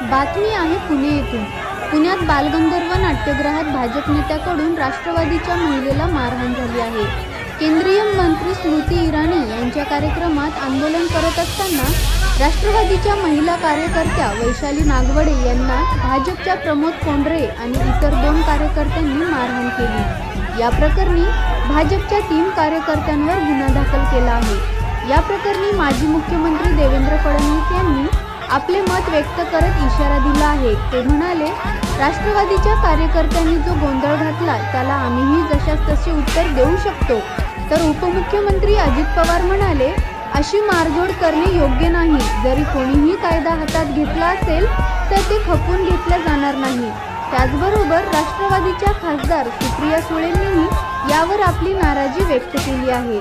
बातमी आहे पुणे येथून. पुण्यात बालगंधर्व नाट्यगृहात भाजप नेत्याकडून राष्ट्रवादीच्या महिलेला मारहाण झाली आहे. केंद्रीय मंत्री स्मृती इराणी यांच्या कार्यक्रमात आंदोलन करत असताना राष्ट्रवादीच्या महिला कार्यकर्त्या वैशाली नागवडे यांना भाजपच्या प्रमोद कोंडरे आणि इतर दोन कार्यकर्त्यांनी मारहाण केली. या प्रकरणी भाजपच्या तीन कार्यकर्त्यांवर गुन्हा दाखल केला आहे. या प्रकरणी माजी मुख्यमंत्री देवेंद्र फडणवीस यांनी आपले मत व्यक्त करत इशारा दिला आहे. ते म्हणाले राष्ट्रवादीच्या कार्यकर्त्यांनी जो गोंधळ घातला त्याला आम्हीही जशास तसे उत्तर देऊ शकतो. तर उपमुख्यमंत्री अजित पवार म्हणाले अशी मारझोड करणे योग्य नाही. जरी कोणीही कायदा हातात घेतला असेल तर ते खपून घेतले जाणार नाही. त्याचबरोबर राष्ट्रवादीच्या खासदार सुप्रिया सुळेंनीही यावर आपली नाराजी व्यक्त केली आहे.